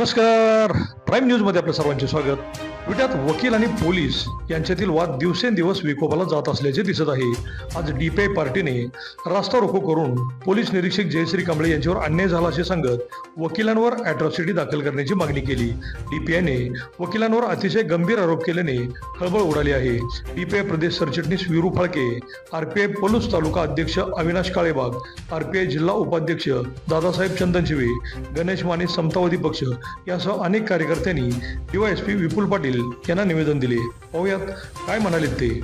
नमस्कार. प्राईम न्यूजमध्ये आपलं सर्वांचे स्वागत. विट्यात वकील आणि पोलीस यांच्यातील वाद दिवसेंदिवस विकोपाला जात असल्याचे दिसत आहे. आज डीपीआय पार्टीने रास्ता रोको करून पोलीस निरीक्षक जयश्री कांबळे यांच्यावर अन्याय झाला असे सांगत वकिलांवर अॅट्रॉसिटी दाखल करण्याची मागणी केली. डीपीआयने वकिलांवर अतिशय गंभीर आरोप केल्याने खळबळ उडाली आहे. डीपीआय प्रदेश सरचिटणीस विरू फाळके आरपीआय पलूस तालुका अध्यक्ष अविनाश काळेबाग आरपीआय जिल्हा उपाध्यक्ष दादासाहेब चंदनशिवे गणेश माने समतावादी पक्ष यासह अनेक कार्यकर्त्यांनी डीवायएसपी विपुल पाटील यांना निवेदन दिले. पाहुयात काय म्हणाले ते.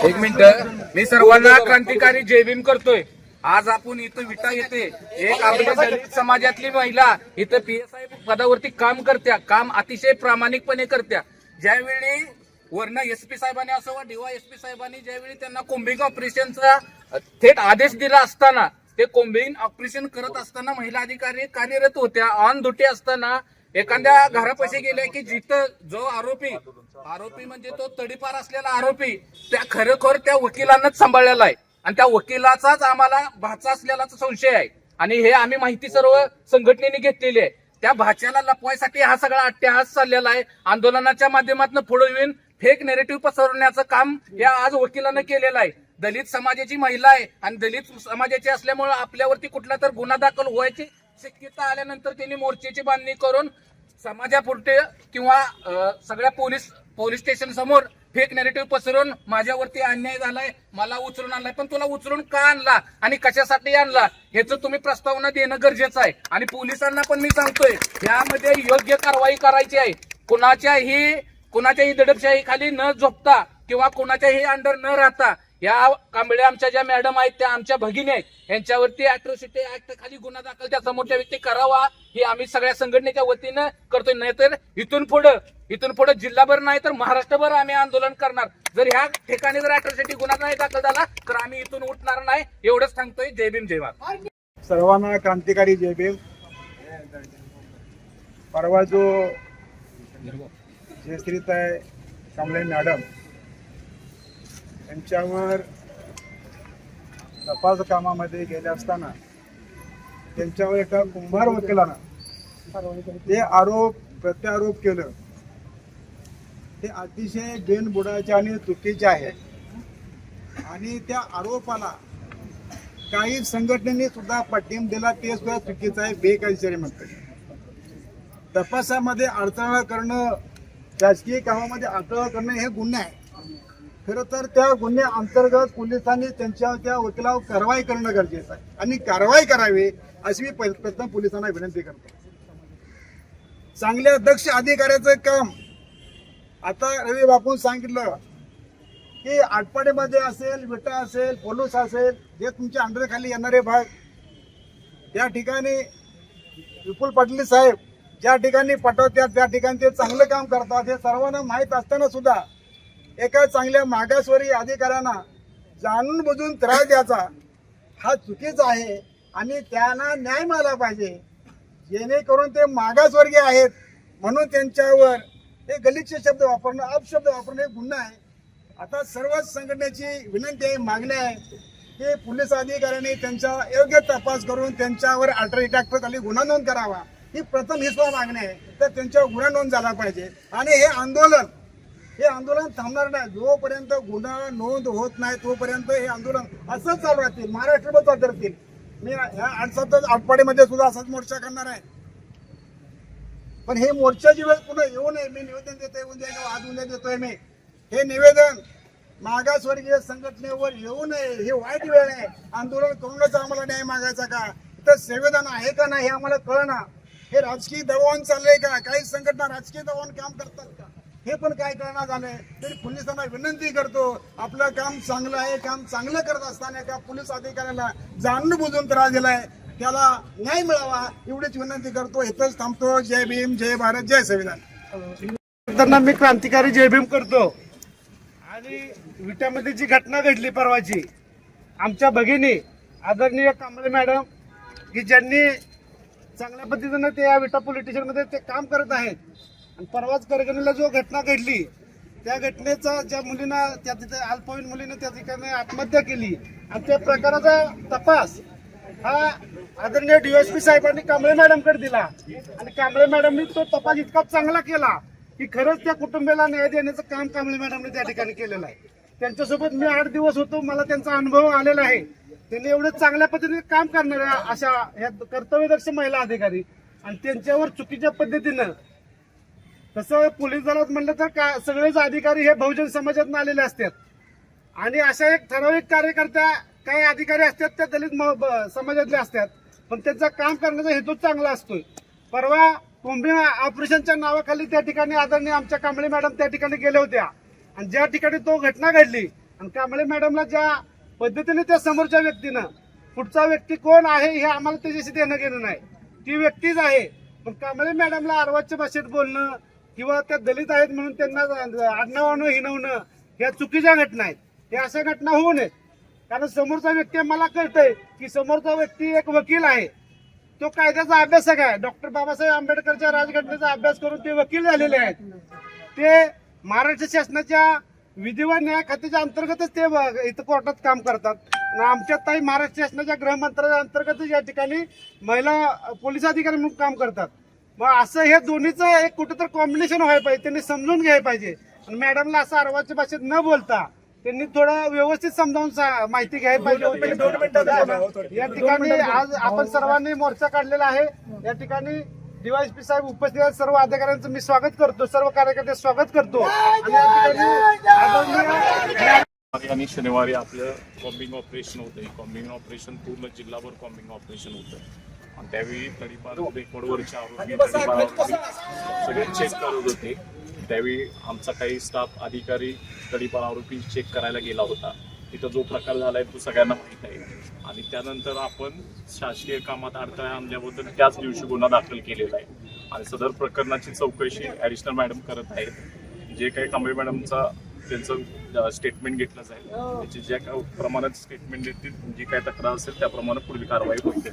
एक मिनिट. मी सर्वांना क्रांतिकारी जय करतोय. आज आपण इथं विटा येते. एक आपल्या दलित समाजातली महिला इथं पीएसआय पदावरती काम करत्या. काम अतिशय प्रामाणिकपणे करत्या. ज्यावेळी वरनं एसपी साहेबांनी असो वा डीवाय एसपी साहेबांनी ज्यावेळी त्यांना कुंभिंग ऑपरेशनचा थेट आदेश दिला असताना ते कोम्बिंग ऑपरेशन करत असताना महिला अधिकारी कार्यरत होत्या. ऑन ड्युटी असताना एखाद्या घरापाशी गेल्या की जिथं जो आरोपी आरोपी म्हणजे तो तडीपार असलेला आरोपी त्या खरोखर त्या वकिलांनाच सांभाळलेला आहे. आणि त्या वकिलाचाच आम्हाला भाचा असलेला संशय आहे. आणि हे आम्ही माहिती सर्व संघटनेने घेतलेली आहे. त्या भाच्याला लपवायसाठी हा सगळा अट्ट्याहास चाललेला आहे. आंदोलनाच्या माध्यमातून पुढे येऊन फेक नेरेटिव्ह पसरवण्याचं काम या आज वकिलानं केलेलं आहे. दलित समाजाची महिला आहे आणि दलित समाजाची असल्यामुळे आपल्यावरती कुठला तर गुन्हा दाखल व्हायची शक्यता आल्यानंतर त्यांनी मोर्चेची बांधणी करून समाजापुरते किंवा सगळ्या पोलीस पोलीस स्टेशन समोर फेक नेरेटिव्ह पसरून माझ्यावरती अन्याय झालाय मला उचलून आणलाय. पण तुला उचलून का आणला आणि कशासाठी आणला? ह्याचं तुम्ही प्रस्तावना देणं गरजेचं आहे. आणि पोलिसांना पण मी सांगतोय यामध्ये योग्य कारवाई करायची आहे. कुणाच्याही कुणाच्याही दडपशाही खाली न झोपता किंवा कुणाच्याही अंडर न राहता या कांबळे आमच्या ज्या मॅडम आहेत त्या आमच्या भगिनी आहेत. यांच्यावरती अॅट्रॉसिटी ऍक्ट खाली गुन्हा दाखल त्या समोरच्या व्यक्ती करावा हे आम्ही सगळ्या संघटनेच्या वतीनं करतोय. नाहीतर इथून पुढं इथून पुढे जिल्हाभर नाही तर महाराष्ट्रभर आम्ही आंदोलन करणार. जर ह्या ठिकाणी जर अॅट्रॉसिटी गुन्हा नाही दाखल झाला तर आम्ही इथून उठणार नाही एवढंच सांगतोय. जय भीम जय भारत. सर्वांना क्रांतिकारी जय भीम. परवा जो जयश्रीताई कांबळे मॅडम यांच्यावर तपास कामामध्ये गेले असताना त्यांच्यावर एका कुंभार वकिलानं ते आरोप प्रत्यारोप केलं. ते अतिशय बिनबुडाचे आणि चुकीचे आहे. आणि त्या आरोपाला काही संघटनेने सुद्धा पाठिंब दिला ते सुद्धा चुकीचं आहे बेकायदेशीर म्हणतात. तपासामध्ये अडथळा करणं शासकीय कामामध्ये अडथळा करणं हे गुन्हे आहे. खरं तर त्या गुन्हे अंतर्गत पोलिसांनी त्यांच्या त्या वकिलावर कारवाई करणं गरजेचं आहे. आणि कारवाई करावी अशी मी प्रथम पोलिसांना विनंती करतो. चांगल्या दक्ष अधिकाऱ्याचं काम. आता रवी बापून सांगितलं की आटपाडीमध्ये असेल विटा असेल पोलूस असेल हे तुमच्या अंडरखाली येणारे भाग त्या ठिकाणी विपुल पाटील साहेब ज्या ठिकाणी पाठवतात त्या ठिकाणी ते चांगलं काम करतात हे सर्वांना माहीत असताना सुद्धा एका चांगल्या मागासवरी अधिकाऱ्यांना जाणून बुजून त्रास द्यायचा हा चुकीचा आहे. आणि त्यांना न्याय मिळाला पाहिजे. जेणेकरून ते मागासवर्गीय आहेत म्हणून त्यांच्यावर हे गलिच्छ शब्द वापरणं अपशब्द वापरणं हे गुन्हा आहे. आता सर्वच संघटनेची विनंती आहे मागणी आहे की पोलीस अधिकाऱ्यांनी त्यांचा योग्य तपास करून त्यांच्यावर अल्टर इटॅक्टर खाली गुन्हा नोंद करावा. ही प्रथम ही सुद्धा मागणी आहे. तर त्यांच्यावर गुन्हा नोंद झाला पाहिजे. आणि हे आंदोलन हे आंदोलन थांबणार नाही. जोपर्यंत गुन्हा नोंद होत नाही तोपर्यंत हे आंदोलन असंच चालू राहतील. महाराष्ट्रभर चालत राहतील मी ह्या आठ सात आटपाडीमध्ये सुद्धा असाच मोर्चा करणार आहे. पण हे मोर्चाची वेळ पुन्हा येऊ नये. मी निवेदन देतोय उद्या किंवा आज उद्या देतोय मी. हे निवेदन मागासवर्गीय संघटनेवर येऊ नये. हे वाईट वेळ आहे. आंदोलन करूनच आम्हाला न्याय मागायचा का? तर संविधान आहे का नाही हे आम्हाला कळना हे राजकीय दबावून चाललंय का? काही संघटना राजकीय दबावून काम करतात का? हे पण काय कळणार झालंय? तरी पोलिसांना विनंती करतो आपलं काम चांगलं आहे काम चांगलं करत असताना त्या पोलीस अधिकाऱ्याला जाणून बुजून त्रास दिलाय. त्याला न्याय मिळावा एवढीच विनंती करतो. इथंच थांबतो. जय भीम जय भारत जय संविधान. मी क्रांतिकारी जय भीम करतो. आणि विट्यामध्ये जी घटना घडली परवाची आमच्या भगिनी आदरणीय कांबळे मॅडम की ज्यांनी चांगल्या पद्धतीनं ते या विटा पोलीस स्टेशनमध्ये ते काम करत आहेत आणि परवाच करगणीला जो घटना घडली त्या घटनेचा ज्या मुलींना त्या तिथे अल्पवयीन मुलीने त्या ठिकाणी आत्महत्या केली आणि त्या प्रकाराचा तपास हा आदरणीय डीएसपी साहेबांनी कांबळे मॅडमकडे दिला. आणि कांबळे मॅडमनी तो तपास इतका चांगला केला की खरंच त्या कुटुंबियाला न्याय देण्याचं काम कांबळे मॅडमने त्या ठिकाणी केलेलं आहे. त्यांच्यासोबत मी आठ दिवस होतो मला त्यांचा अनुभव आलेला आहे. त्यांनी एवढं चांगल्या पद्धतीने काम करणाऱ्या अशा ह्या कर्तव्यदक्ष महिला अधिकारी आणि त्यांच्यावर चुकीच्या पद्धतीनं तसं पोलीस दलात म्हणलं तर का सगळेच अधिकारी हे बहुजन समाजातून आलेले असतात. आणि अशा एक ठराविक कार्यकर्त्या काही अधिकारी असतात त्या दलित म- ब- समाजातले असतात. पण त्यांचं काम करण्याचा हेतू चांगला असतोय. परवा कोंबी ऑपरेशनच्या नावाखाली त्या ठिकाणी आदरणीय आमच्या कांबळे मॅडम त्या ठिकाणी गेल्या होत्या. आणि ज्या ठिकाणी तो घटना घडली आणि कांबळे मॅडमला ज्या पद्धतीने त्या समोरच्या व्यक्तीनं पुढचा व्यक्ती कोण आहे हे आम्हाला त्याच्याशी देणं घेणं नाही. ती व्यक्तीच आहे. पण कांबळे मॅडमला आरवाच्या भाषेत बोलणं किंवा त्या दलित आहेत म्हणून त्यांना आडनावानं हिनवणं ह्या चुकीच्या घटना आहेत. हे अशा घटना होऊ नयेत. कारण समोरचा व्यक्ती मला कळतंय की समोरचा व्यक्ती एक वकील आहे. तो कायद्याचा अभ्यासक आहे डॉक्टर बाबासाहेब आंबेडकरच्या राजघटनेचा अभ्यास करून ते वकील झालेले आहेत. ते महाराष्ट्र शासनाच्या विधी व न्याय खात्याच्या अंतर्गतच ते इथं कोर्टात काम करतात. आमच्या ताई महाराष्ट्र शासनाच्या गृह मंत्रालया अंतर्गतच या ठिकाणी महिला पोलीस अधिकारी म्हणून काम करतात. मग असं हे दोन्हीचं एक कुठं तर कॉम्बिनेशन व्हायला पाहिजे त्यांनी समजून घ्यायला पाहिजे. आणि मॅडमला असं अर्वाच्या भाषेत न बोलता त्यांनी थोडं व्यवस्थित समजावून सा- माहिती घ्यायला पाहिजे या ठिकाणी आज आपण सर्वांनी मोर्चा काढलेला आहे. या ठिकाणी डीवायसपी साहेब उपस्थित आहेत. सर्व अधिकाऱ्यांचं मी स्वागत करतो. सर्व कार्यकर्ते स्वागत करतो. आणि शनिवारी आपलं कॉम्बिंग ऑपरेशन होतं. कॉम्बिंग ऑपरेशन पूर्ण जिल्हाभर कॉम्बिंग ऑपरेशन होतं. त्यावेळी तडीपार रेकॉर्डवरचे आरोपी तडीपारावरती सगळे चेक करत होते. त्यावेळी आमचा काही स्टाफ अधिकारी तडीपार आरोपी चेक करायला गेला होता. तिथं जो प्रकार झालाय तो सगळ्यांना माहीत आहे. आणि त्यानंतर आपण शासकीय कामात अडथळा आणल्याबद्दल त्याच दिवशी गुन्हा दाखल केलेला आहे. आणि सदर प्रकरणाची चौकशी ॲडिशनल मॅडम करत आहेत. जे काही कांबळे मॅडमचा त्यांचं स्टेटमेंट घेतलं जाईल. त्याची ज्या प्रमाणात स्टेटमेंट देतील जी काय तक्रार असेल त्याप्रमाणे पुढील कारवाई होईल.